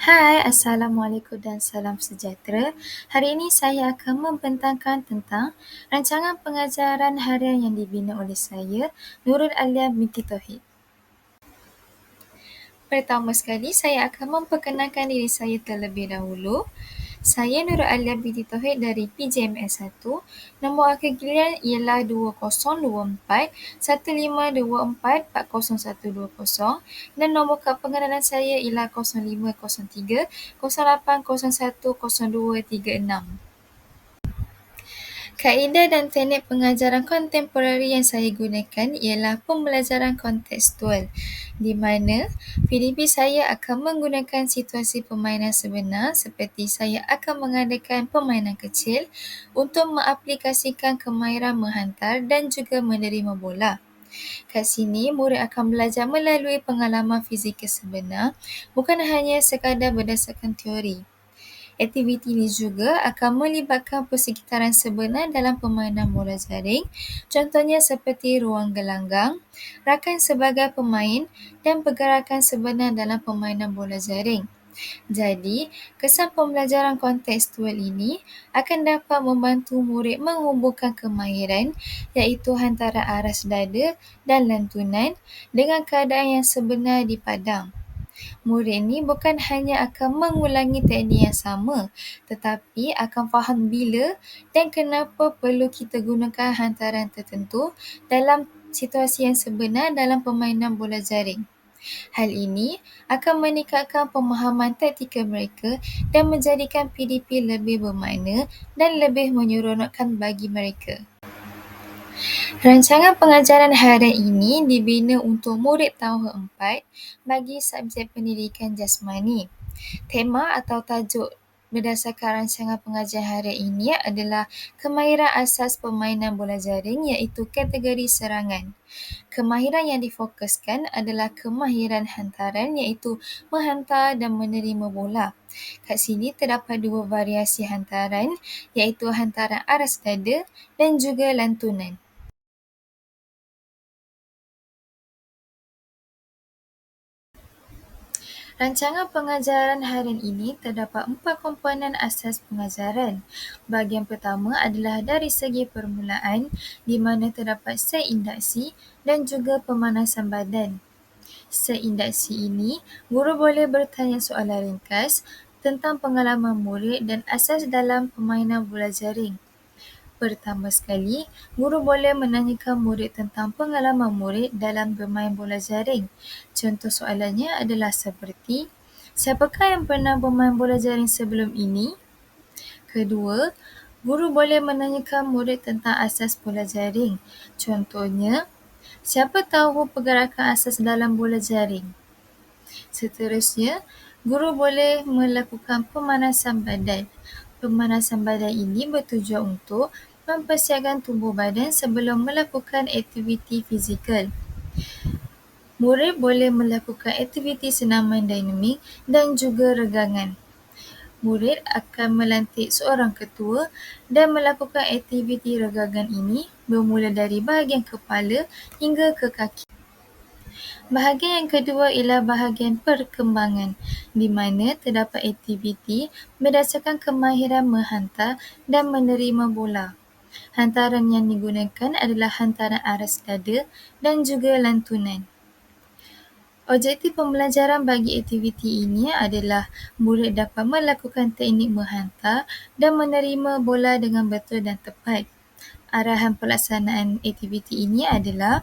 Hai, Assalamualaikum dan salam sejahtera. Hari ini saya akan membentangkan tentang rancangan pengajaran harian yang dibina oleh saya, Nurul Alia binti Tauhid. Pertama sekali, saya akan memperkenalkan diri saya terlebih dahulu. Saya Nurul Alia binti Tauhid dari PJMS 1. Nombor akar giliran ialah 2024 1524 40120 dan nombor kad pengenalan saya ialah 0503 0801 0236. Kaedah dan teknik pengajaran kontemporari yang saya gunakan ialah pembelajaran kontekstual di mana PDP saya akan menggunakan situasi permainan sebenar seperti saya akan mengadakan permainan kecil untuk mengaplikasikan kemahiran menghantar dan juga menerima bola. Kat sini, murid akan belajar melalui pengalaman fizikal sebenar, bukan hanya sekadar berdasarkan teori. Aktiviti ini juga akan melibatkan persekitaran sebenar dalam permainan bola jaring, contohnya seperti ruang gelanggang, rakan sebagai pemain dan pergerakan sebenar dalam permainan bola jaring. Jadi, kesan pembelajaran kontekstual ini akan dapat membantu murid menghubungkan kemahiran iaitu hantaran aras dada dan lantunan dengan keadaan yang sebenar di padang. Murid ini bukan hanya akan mengulangi teknik yang sama tetapi akan faham bila dan kenapa perlu kita gunakan hantaran tertentu dalam situasi yang sebenar dalam permainan bola jaring. Hal ini akan meningkatkan pemahaman taktikal mereka dan menjadikan PDP lebih bermakna dan lebih menyeronokkan bagi mereka. Rancangan pengajaran harian ini dibina untuk murid tahun 4 bagi subjek pendidikan jasmani. Tema atau tajuk berdasarkan rancangan pengajaran harian ini adalah kemahiran asas permainan bola jaring iaitu kategori serangan. Kemahiran yang difokuskan adalah kemahiran hantaran iaitu menghantar dan menerima bola. Kat sini terdapat dua variasi hantaran iaitu hantaran aras dada dan juga lantunan. Rancangan pengajaran harian ini terdapat empat komponen asas pengajaran. Bahagian pertama adalah dari segi permulaan di mana terdapat set induksi dan juga pemanasan badan. Set induksi ini, guru boleh bertanya soalan ringkas tentang pengalaman murid dan asas dalam permainan bola jaring. Pertama sekali, guru boleh menanyakan murid tentang pengalaman murid dalam bermain bola jaring. Contoh soalannya adalah seperti, siapakah yang pernah bermain bola jaring sebelum ini? Kedua, guru boleh menanyakan murid tentang asas bola jaring. Contohnya, siapa tahu pergerakan asas dalam bola jaring? Seterusnya, guru boleh melakukan pemanasan badan. Pemanasan badan ini bertujuan untuk mempersiapkan tubuh badan sebelum melakukan aktiviti fizikal. Murid boleh melakukan aktiviti senaman dinamik dan juga regangan. Murid akan melantik seorang ketua dan melakukan aktiviti regangan ini bermula dari bahagian kepala hingga ke kaki. Bahagian yang kedua ialah bahagian perkembangan di mana terdapat aktiviti berdasarkan kemahiran menghantar dan menerima bola. Hantaran yang digunakan adalah hantaran aras dada dan juga lantunan. Objektif pembelajaran bagi aktiviti ini adalah murid dapat melakukan teknik menghantar dan menerima bola dengan betul dan tepat. Arahan pelaksanaan aktiviti ini adalah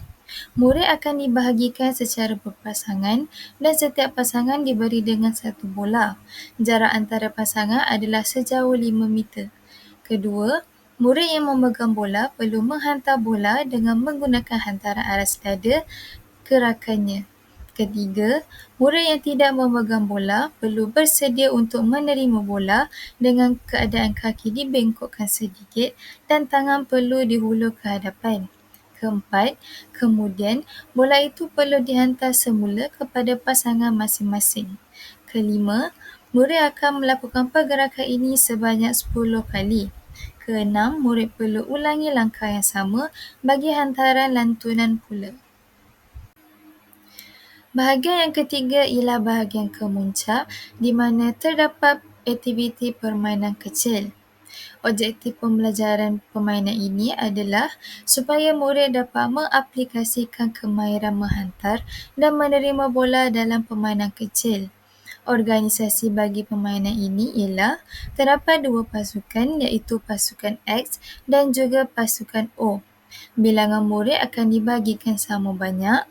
murid akan dibahagikan secara berpasangan dan setiap pasangan diberi dengan satu bola. Jarak antara pasangan adalah sejauh lima meter. Kedua, Murid yang memegang bola perlu menghantar bola dengan menggunakan hantaran aras dada ke rakannya. Ketiga, murid yang tidak memegang bola perlu bersedia untuk menerima bola dengan keadaan kaki dibengkokkan sedikit dan tangan perlu dihulur ke hadapan. Keempat, kemudian bola itu perlu dihantar semula kepada pasangan masing-masing. Kelima, murid akan melakukan pergerakan ini sebanyak 10 kali. Keenam, murid perlu ulangi langkah yang sama bagi hantaran lantunan pula. Bahagian yang ketiga ialah bahagian kemuncak di mana terdapat aktiviti permainan kecil. Objektif pembelajaran permainan ini adalah supaya murid dapat mengaplikasikan kemahiran menghantar dan menerima bola dalam permainan kecil. Organisasi bagi permainan ini ialah terdapat dua pasukan iaitu pasukan X dan juga pasukan O. Bilangan murid akan dibagikan sama banyak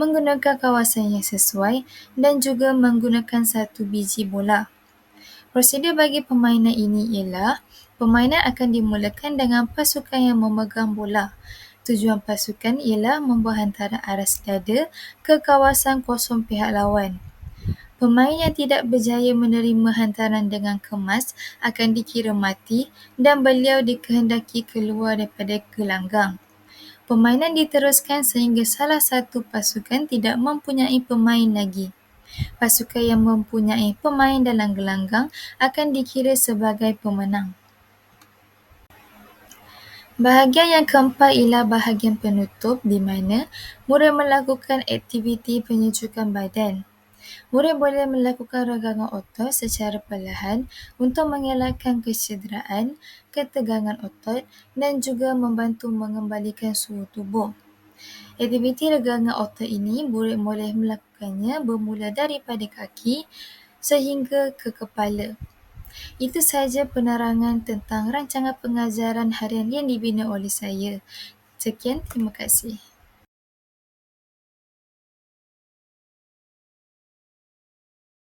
menggunakan kawasan yang sesuai dan juga menggunakan satu biji bola. Prosedur bagi permainan ini ialah permainan akan dimulakan dengan pasukan yang memegang bola. Tujuan pasukan ialah membuat hantaran arah sedada ke kawasan kosong pihak lawan. Pemain yang tidak berjaya menerima hantaran dengan kemas akan dikira mati dan beliau dikehendaki keluar daripada gelanggang. Permainan diteruskan sehingga salah satu pasukan tidak mempunyai pemain lagi. Pasukan yang mempunyai pemain dalam gelanggang akan dikira sebagai pemenang. Bahagian yang keempat ialah bahagian penutup di mana murid melakukan aktiviti penyejukan badan. Murid boleh melakukan regangan otot secara perlahan untuk mengelakkan kecederaan, ketegangan otot dan juga membantu mengembalikan suhu tubuh. Aktiviti regangan otot ini murid boleh melakukannya bermula daripada kaki sehingga ke kepala. Itu sahaja penerangan tentang rancangan pengajaran harian yang dibina oleh saya. Sekian, terima kasih.